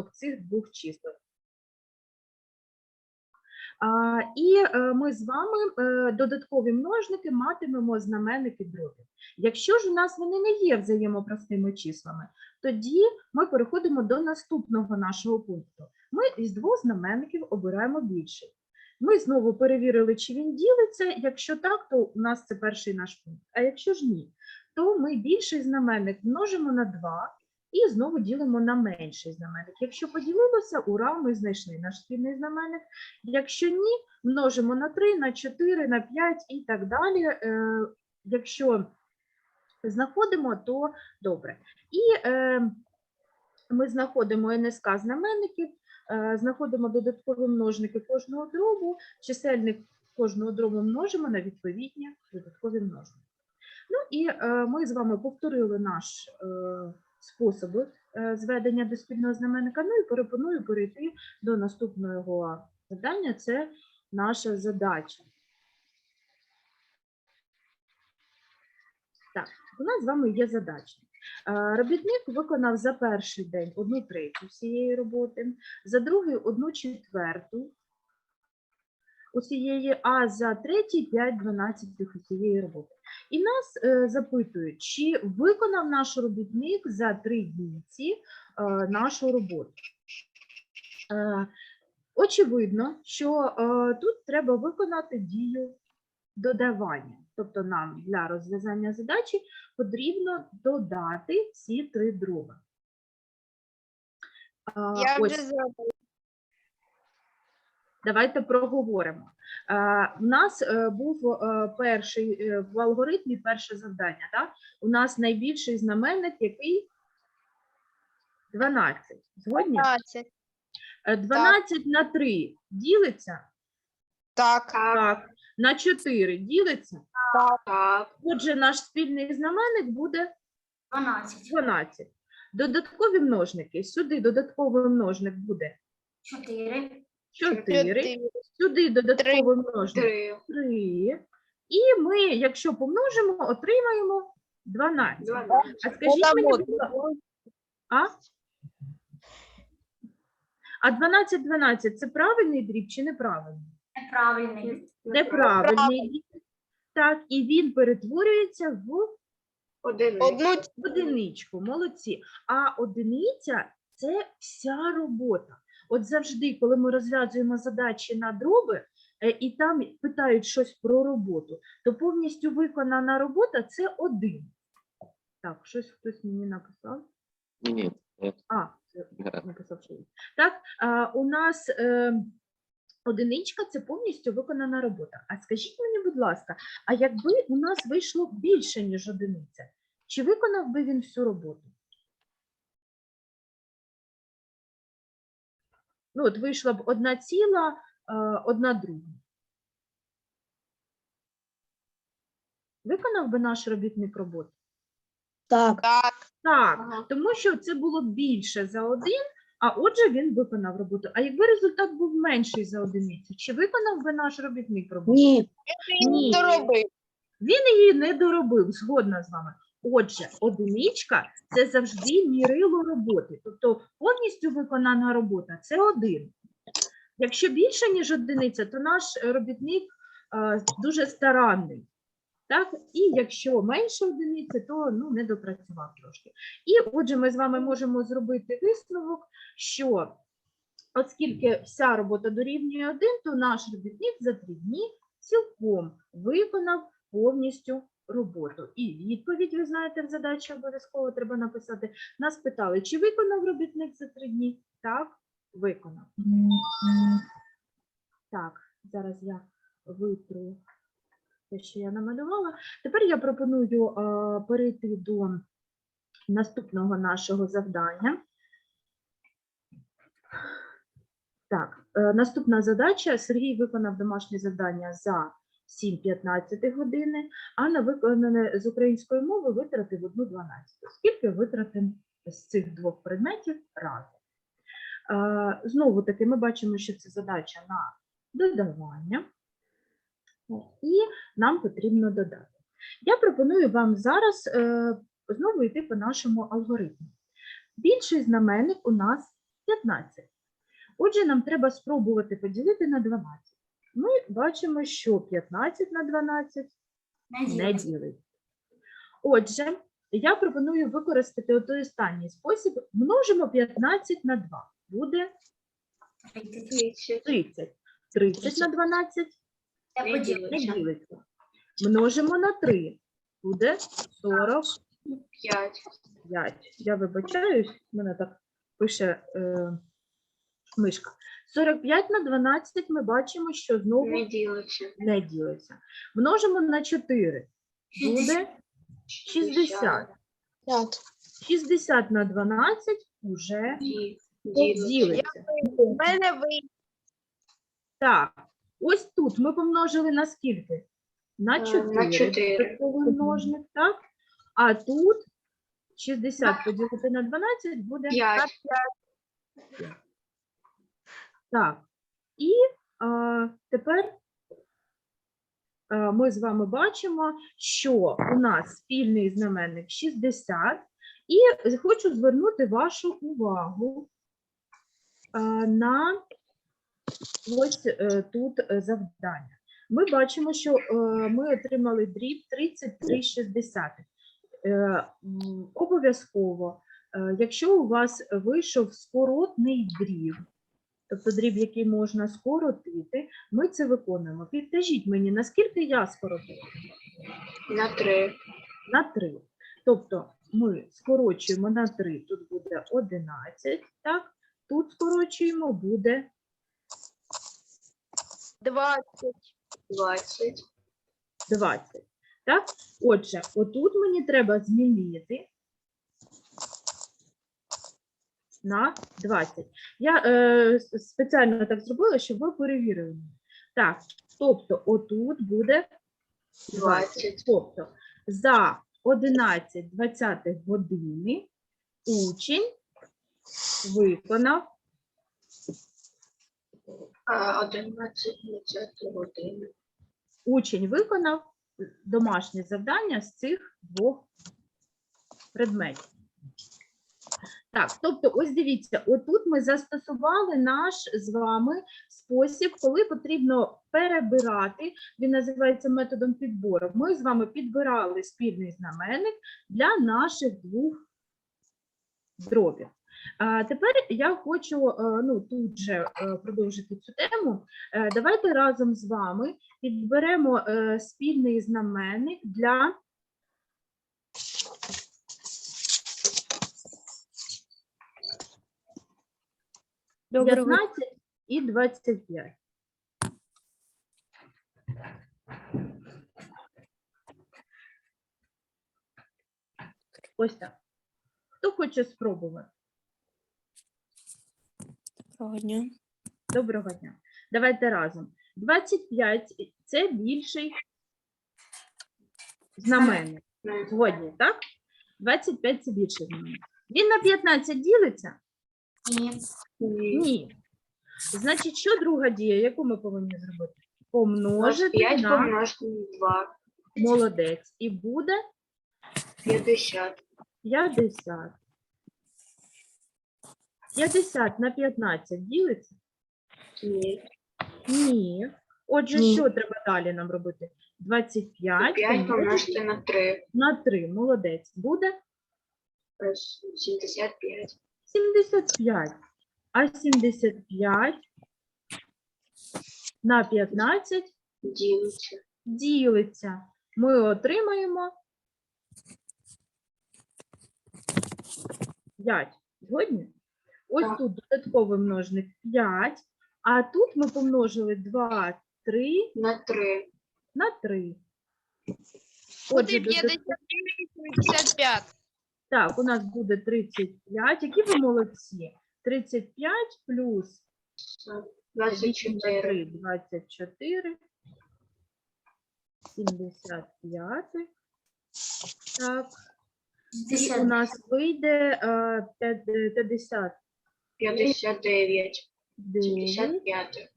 цих двох чисел. І е, ми з вами е, додаткові множники матимемо знаменники дробів. Якщо ж у нас вони не є взаємопростими числами, тоді ми переходимо до наступного нашого пункту. Ми із двох знаменників обираємо більший. Ми знову перевірили, чи він ділиться. Якщо так, то у нас це перший наш пункт. А якщо ж ні, то ми більший знаменник множимо на 2 і знову ділимо на менший знаменник. Якщо поділилося, ура, ми знайшли наш спільний знаменник. Якщо ні, множимо на 3, на 4, на 5 і так далі. Е, Якщо знаходимо, то добре. І е, ми знаходимо НСК знаменників, е, знаходимо додаткові множники кожного дробу, чисельник кожного дробу множимо на відповідні додаткові множники. Ну і ми з вами повторили наш способи е, зведення до спільного знаменника. Ну і пропоную перейти до наступного завдання. Це наша задача. Так, у нас з вами є задача. Е, Робітник виконав за перший день одну третю всієї роботи, за другий одну четверту усієї, а за третій 5 дванадцятих усієї роботи. І нас е, запитують, чи виконав наш робітник за три дніці е, нашу роботу. Е, очевидно, що тут треба виконати дію додавання. Тобто нам для розв'язання задачі потрібно додати всі три дроби. Я ось. вже зробила. Давайте проговоримо. Е, У нас е, був е, перший е, в алгоритмі перше завдання. Так? У нас найбільший знаменник, який 12. Згодні? 15. Е, 12 на 3 ділиться? Так. Так. На 4 ділиться? Так, Отже, наш спільний знаменник буде 12, 12. Додаткові множники. Сюди додатковий множник буде 4, 4. Сюди додатковий множник 3, 3. І ми, якщо помножимо, отримаємо 12. 12. А скажіть мені, будь ласка, а? А 12, 12 – це правильний дріб чи неправильний? Неправильний. Неправильний дріб. Так, і він перетворюється в Один. Одну одиничку. Молодці. А одиниця – це вся робота. От завжди, коли ми розв'язуємо задачі на дроби, е, і там питають щось про роботу, то повністю виконана робота – це один. Так, щось хтось мені написав. Ні, ні, А, це написав, що. Так, а, у нас е, одиничка це повністю виконана робота. А скажіть мені, будь ласка, а якби у нас вийшло більше, ніж одиниця, чи виконав би він всю роботу? Ну, от вийшла б одна ціла, е, одна друга. Виконав би наш робітник роботу? Так. Так, Ага. тому що це було більше за один, а отже він виконав роботу. А якби результат був менший за одиницю, чи виконав би наш робітник роботу? Ні. Ні. Доробив. Він її не доробив, згодна з вами. Отже, одиничка це завжди мірило роботи. Тобто повністю виконана робота це один. Якщо більше, ніж одиниця, то наш робітник е, дуже старанний. Так? І якщо менше одиниці, то ну, не допрацював трошки. І отже, ми з вами можемо зробити висновок, що оскільки вся робота дорівнює один, то наш робітник за три дні цілком виконав повністю роботу. І відповідь, ви знаєте, в задачі обов'язково треба написати. Нас питали, чи виконав робітник за три дні? Так, виконав. Так, зараз я витру те, що я намалювала. Тепер я пропоную е, перейти до наступного нашого завдання. Так, е, наступна задача. Сергій виконав домашнє завдання за 7-15 години, а на виконане з української мови витратив 1-12. Скільки витратив з цих двох предметів разом? Е, Знову таки, ми бачимо, що це задача на додавання, і нам потрібно додати. Я пропоную вам зараз е, знову йти по нашому алгоритму. Більший знаменник у нас 15. Отже, нам треба спробувати поділити на 12. Ми бачимо, що 15 на 12 Не ділить. Отже, я пропоную використати той останній спосіб. Множимо 15 на 2. Буде 30. 30. 30 на 12 Не ділиться. Множимо на 3. Буде 45. Я вибачаюсь, мене так пише е, мишка. 45 на 12 ми бачимо, що знову Не ділиться. не ділиться. Множимо на 4. Буде 60. 60 на 12 вже Ділиться. У мене. Так, ось тут ми помножили на скільки? На Е, 4. на чотири. Множник, так? А тут 60 поділити на 12 буде 5. Так. І а, тепер а, ми з вами бачимо, що у нас спільний знаменник 60. І хочу звернути вашу увагу а, на ось е, тут е, завдання. Ми бачимо, що е, ми отримали дріб 33,60. Е, м, Обов'язково, е, якщо у вас вийшов скоротний дріб, тобто дріб, який можна скоротити, ми це виконуємо. Підкажіть мені, наскільки я скоротила? На 3. На 3. Тобто ми скорочуємо на 3, тут буде 11, так? Тут скорочуємо, буде Двадцять. 20. 20. Так? Отже, отут мені треба змінити на 20. Я е, спеціально так зробила, щоб ви перевірили. Так, тобто отут буде 20. 20. Тобто за 11 20 години учень виконав А, 11 20 години. учень виконав домашнє завдання з цих двох предметів. Так, тобто, ось дивіться, отут ми застосували наш з вами спосіб, коли потрібно перебирати. Він називається методом підбору. Ми з вами підбирали спільний знаменник для наших двох дробів. А тепер я хочу е, ну, тут же е, продовжити цю тему. Е, Давайте разом з вами підберемо спільний знаменник для Доброго 15 і 25. Ось так. Хто хоче спробувати? Доброго дня. Доброго дня. Давайте разом. 25 – це більший знаменник. Згодні, так? 25 – це більший знаменник. Він на 15 ділиться? Ні. Ні. Значить, що друга дія, яку ми повинні зробити? Помножити 5 на помножити на 2. молодець. І буде 50. 50. 50 на 15 ділиться? Ні. Ні. Отже, Ні. що треба далі нам робити? 25 5 помножити помножити на 3. на 3. Молодець. Буде Е, 75. 75. А 75 на 15 Ділиться. ділиться. Ми отримаємо 5. Згодні? Ось Так. тут додатковий множник 5, а тут ми помножили 2, 3 На 3. на 3. Буде Отже, додат- 55. Так, у нас буде 35. Які ви молодці? 35 плюс 24. 24. 75. Так, і у нас вийде е, п'ят- е, 50. 59. 9, 75.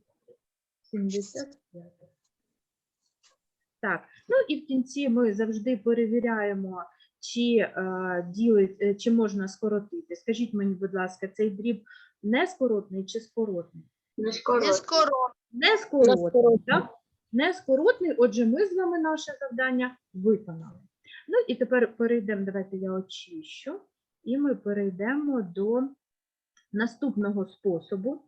75. Так, ну і в кінці ми завжди перевіряємо, чи, е, ділить, е, чи можна скоротити. Скажіть мені, будь ласка, цей дріб Нескоротний чи скоротний? Не скоро. Не скоро. Нескоротний, так? Нескоротний, отже, ми з вами наше завдання виконали. Ну і тепер перейдемо, давайте я очищу, і ми перейдемо до наступного способу.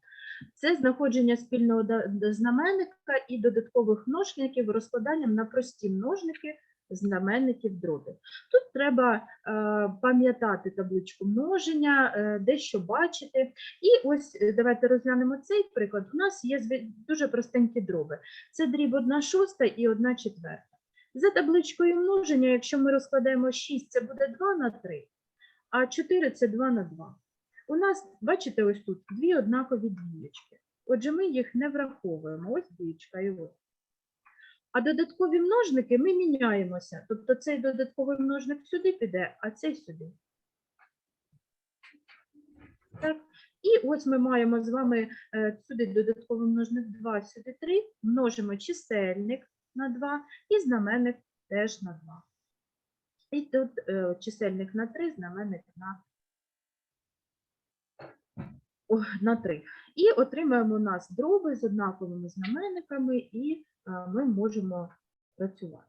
Це знаходження спільного знаменника і додаткових множників розкладанням на прості множники знаменників дробів. Тут треба е, пам'ятати табличку множення, е, дещо бачити. І ось е, давайте розглянемо цей приклад. У нас є дуже простенькі дроби. Це дріб 1 шоста і 1 четверта. За табличкою множення, якщо ми розкладаємо 6, це буде 2 на 3, а 4 це 2 на 2. У нас, бачите, ось тут дві однакові двієчки. Отже, ми їх не враховуємо. Ось двічка і ось. А додаткові множники ми міняємося. Тобто цей додатковий множник сюди піде, а цей сюди. Так. І ось ми маємо з вами е, сюди додатковий множник 2, сюди 3, множимо чисельник на 2 і знаменник теж на 2. І тут е, чисельник на 3, знаменник на, на 3. І отримаємо у нас дроби з однаковими знаменниками, і ми можемо працювати.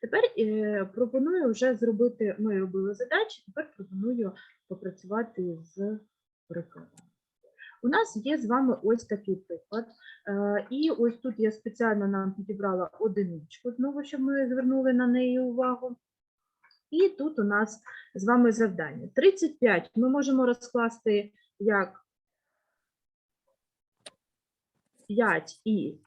Тепер е, пропоную вже зробити, ми робили задачі, тепер пропоную попрацювати з прикладом. У нас є з вами ось такий приклад. Е, І ось тут я спеціально нам підібрала одиничку, знову, щоб ми звернули на неї увагу. І тут у нас з вами завдання. 35 ми можемо розкласти як 5 і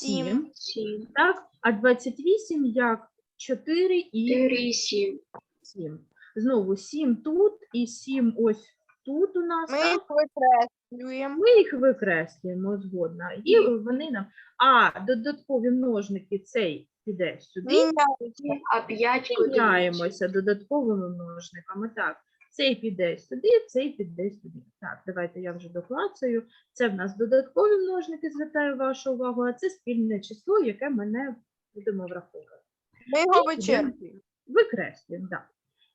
7. 7, Сім. так? а 28 як 4 і Чотири і сім. 7. Знову 7 тут і 7 ось тут у нас. Ми їх викреслюємо. Ми їх викреслюємо згодна. І вони нам. А додаткові множники цей піде сюди. Міняємо. А п'ять одиниць. Міняємося додатковими множниками. Так, цей піде сюди, цей піде сюди. Так, давайте я вже доклацаю. Це в нас додаткові множники, звертаю вашу увагу, а це спільне число, яке ми не будемо враховувати. Ми його вичерпуємо. Викреслюємо, так.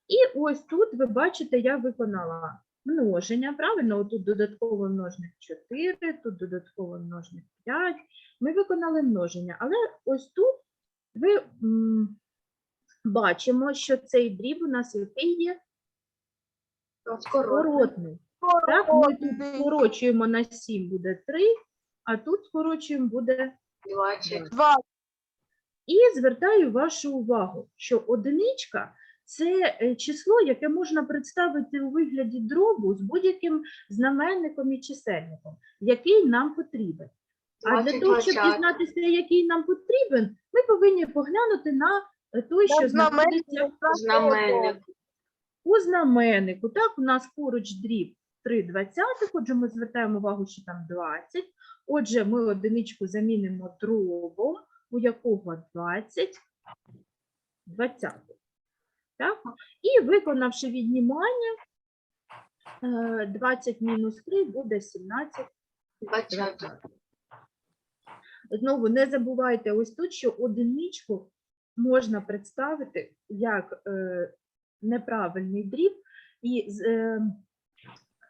І ось тут ви бачите, я виконала множення, правильно? Тут додатковий множник 4, тут додатковий множник 5. Ми виконали множення, але ось тут ви м, бачимо, що цей дріб у нас який є. Скоротний. Так, ми тут скорочуємо на 7 буде 3, а тут скорочуємо буде Двадцять. Два. І звертаю вашу увагу, що одиничка це е, число, яке можна представити у вигляді дробу з будь-яким знаменником і чисельником, який нам потрібен. А для того, щоб дізнатися, який нам потрібен, ми повинні поглянути на е, той, що знаходиться Знаменник. У знаменнику. Так, у нас поруч дріб 3 двадцятих, отже, ми звертаємо увагу, що там 20. Отже, ми одиничку замінимо дробом, у якого 20 двадцятих. Так? І виконавши віднімання, е, 20 мінус 3 буде 17 Двадцятих. двадцятих. Знову не забувайте ось тут, що одиничку можна представити як е, неправильний дріб, і е,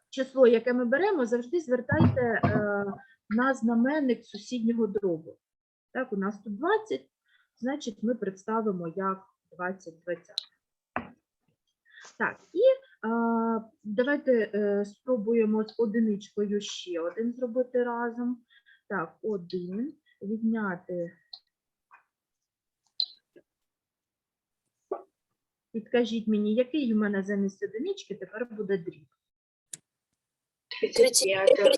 число, яке ми беремо, завжди звертайте е, на знаменник сусіднього дробу. Так, у нас тут 20, значить ми представимо як 20 20. Так, і а, давайте е, спробуємо з одиничкою ще один зробити разом. Так, один відняти. Підкажіть мені, який у мене замість одинички тепер буде дріб? Тридцять п'ятих.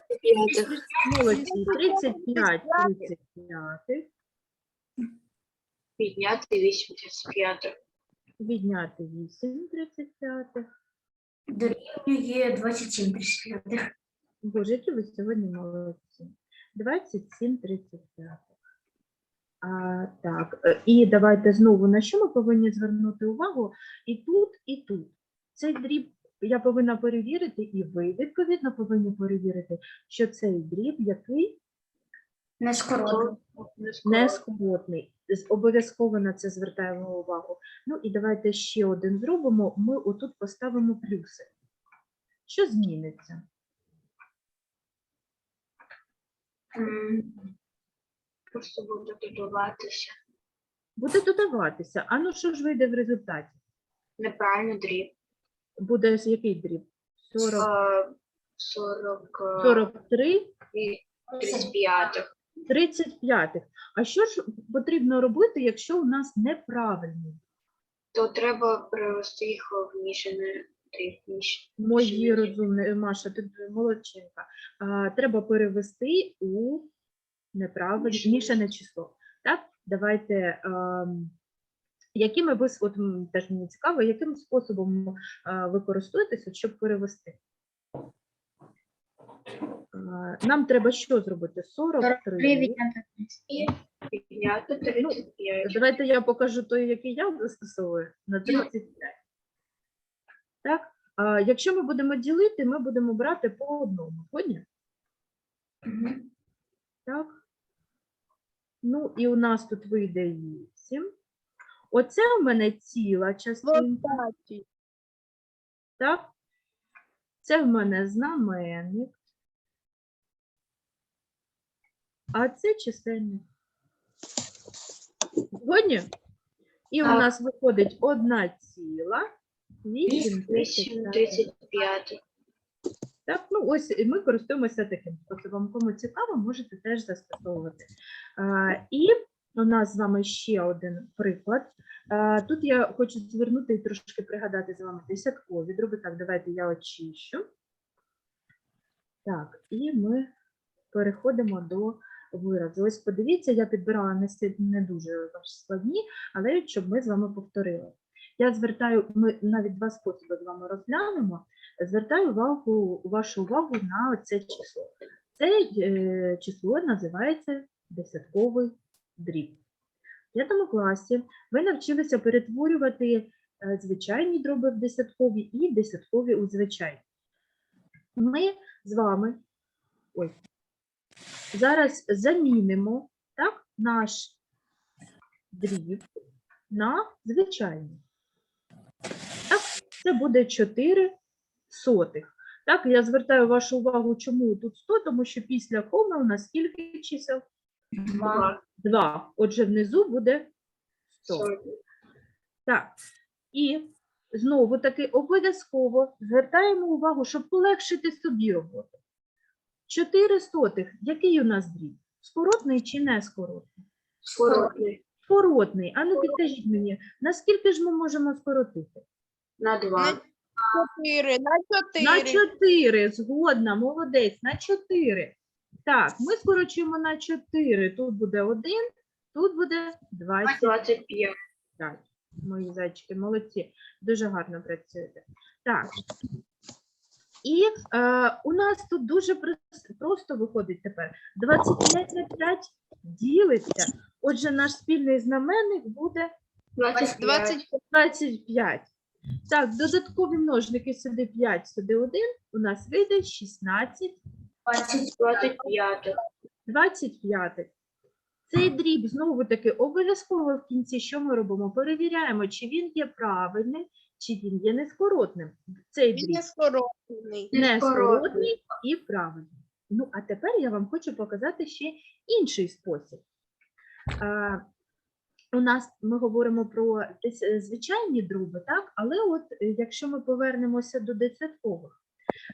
Молодці, 35, 35, Підняти вісімдесят п'ятих. відняти 8, 35. Дорівнює 27 35. Боже, які ви сьогодні молодці. 27, 35. А, так, е, і давайте знову на що ми повинні звернути увагу і тут, і тут. Цей дріб я повинна перевірити, і ви, відповідно, повинні перевірити, що цей дріб який Не скоротно. не скоротний. З- Обов'язково на це звертаємо увагу. Ну і давайте ще один зробимо. Ми отут поставимо плюси. Що зміниться? Просто буде додаватися. Буде додаватися. А ну що ж вийде в результаті? Неправильно дріб. Буде який дріб? 40, Е, 40 е, 43, і 35. 35. А що ж потрібно робити, якщо у нас неправильний? То треба перевести їх в мішане дріб. міш- Мої розумні, Маша, ти молодчинка. А, треба перевести у неправильне Мішане. мішане число. Так, давайте. ем, якими ви, от теж мені цікаво, яким способом а, ви щоб перевести? Нам треба що зробити? 43. Підняти 35. Давайте я покажу той, який я застосовую на 35. Так? А, якщо ми будемо ділити, ми будемо брати по одному. Згодні? Так. Ну, і у нас тут вийде 8. Оце у мене ціла частинка, так? Це в мене знаменник. А це чисельник. Згодні? І у нас виходить одна ціла, 8, 8, 35. Так, ну ось і ми користуємося таким способом. Кому цікаво, можете теж застосовувати. І у нас з вами ще один приклад. Тут я хочу звернути і трошки пригадати з вами десяткові дроби. Так, давайте я очищу. Так, і ми переходимо до виразу. Ось подивіться, я підбирала не, дуже складні, але щоб ми з вами повторили. Я звертаю, ми навіть два способи з вами розглянемо. Звертаю увагу, вашу увагу на це число. Це е, число називається десятковий дріб. В п'ятому класі ви навчилися перетворювати е, звичайні дроби в десяткові і десяткові у звичайні. Ми з вами ой, зараз замінимо так, наш дріб на звичайний. Так, це буде 4 сотих. Так, я звертаю вашу увагу, чому тут 100, тому що після коми у нас скільки чисел? Два. 2. Отже, внизу буде 100. 40. Так. І знову таки обов'язково звертаємо увагу, щоб полегшити собі роботу. 4 сотих. Який у нас дріб? Скоротний чи не скоротний? Скоротний. Скоротний. А ну підкажіть мені, наскільки ж ми можемо скоротити? На 2. Чотири. На На чотири. 4, згодна, молодець, на 4. Так, ми скорочуємо на 4. Тут буде 1, тут буде 20. 25. Так, мої зайчики, молодці, дуже гарно працюєте. Так. І е, у нас тут дуже просто виходить тепер. 25 на 5 ділиться. Отже, наш спільний знаменник буде 25. Двадцять 25. Так, додаткові множники сюди 5, сюди 1. У нас вийде 16 25. 25. Цей дріб знову таки обов'язково в кінці, що ми робимо? Перевіряємо, чи він є правильним, чи він є нескоротним. Цей Він дріб скоротний. нескоротний і правильний. Ну, а тепер я вам хочу показати ще інший спосіб. У нас ми говоримо про е, звичайні дроби, так? але от е, якщо ми повернемося до десяткових,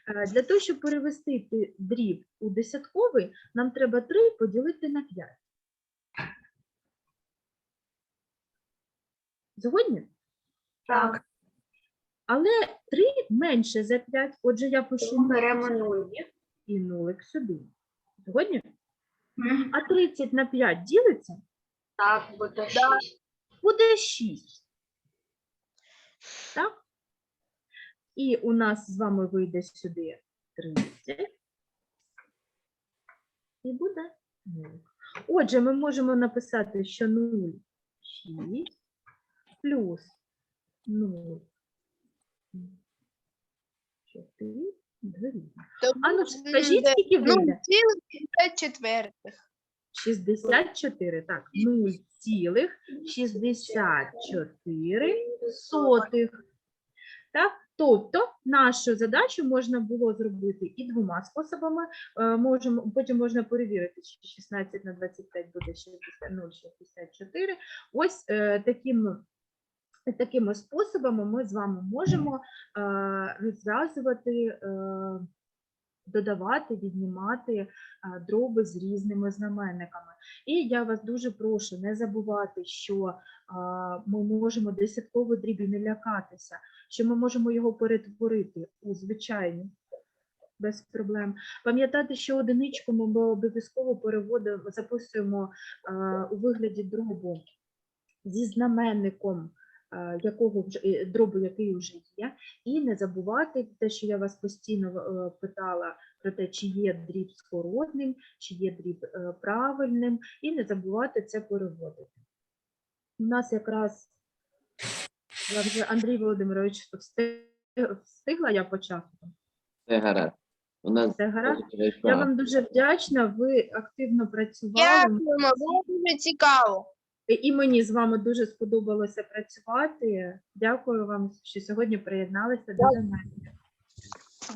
е, для того, щоб перевести дріб у десятковий, нам треба 3 поділити на 5. Згодні? Так. Але 3 менше за 5, отже, я пишу беремо 0. і нулик сюди. Згодні? А 30 на 5 ділиться, Так, буде 6. буде 6. Так? І у нас з вами вийде сюди 30. І буде 0. Отже, ми можемо написати, що 0, 6 плюс 0, 4, 2. А ну, скажіть, скільки Ну, вийде? цілих п'ять четвертих. 64, так, 0,64 сотих. Так, Тобто нашу задачу можна було зробити і двома способами. Е, Можемо, потім можна перевірити, чи 16 на 25 буде 60, 0,64. Ось е, таким, такими способами ми з вами можемо е, розв'язувати, додавати, віднімати е, дроби з різними знаменниками. І я вас дуже прошу не забувати, що ми можемо десятковий дріб і не лякатися, що ми можемо його перетворити у звичайні без проблем. Пам'ятати, що одиничку ми обов'язково переводимо, записуємо у вигляді дробу зі знаменником, якого вже е, дробу, який вже є, і не забувати те, що я вас постійно е, питала про те, чи є дріб скоротним, чи є дріб е, правильним, і не забувати це переводити. У нас якраз я вже Андрій Володимирович встигла я почати. Все гаразд. У нас Все гаразд? Я вам дуже вдячна. Ви активно працювали. Дякуємо, було дуже цікаво. І мені з вами дуже сподобалося працювати. Дякую вам, що сьогодні приєдналися до мене.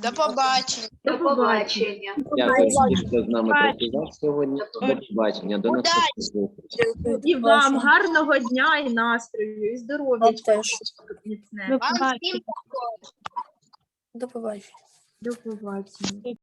До побачення. До побачення. Дякую хто з нами працював сьогодні. До побачення, до наступних зустрічей. І вам гарного дня і настрою, і здоров'я. Вам всім До побачення. До побачення.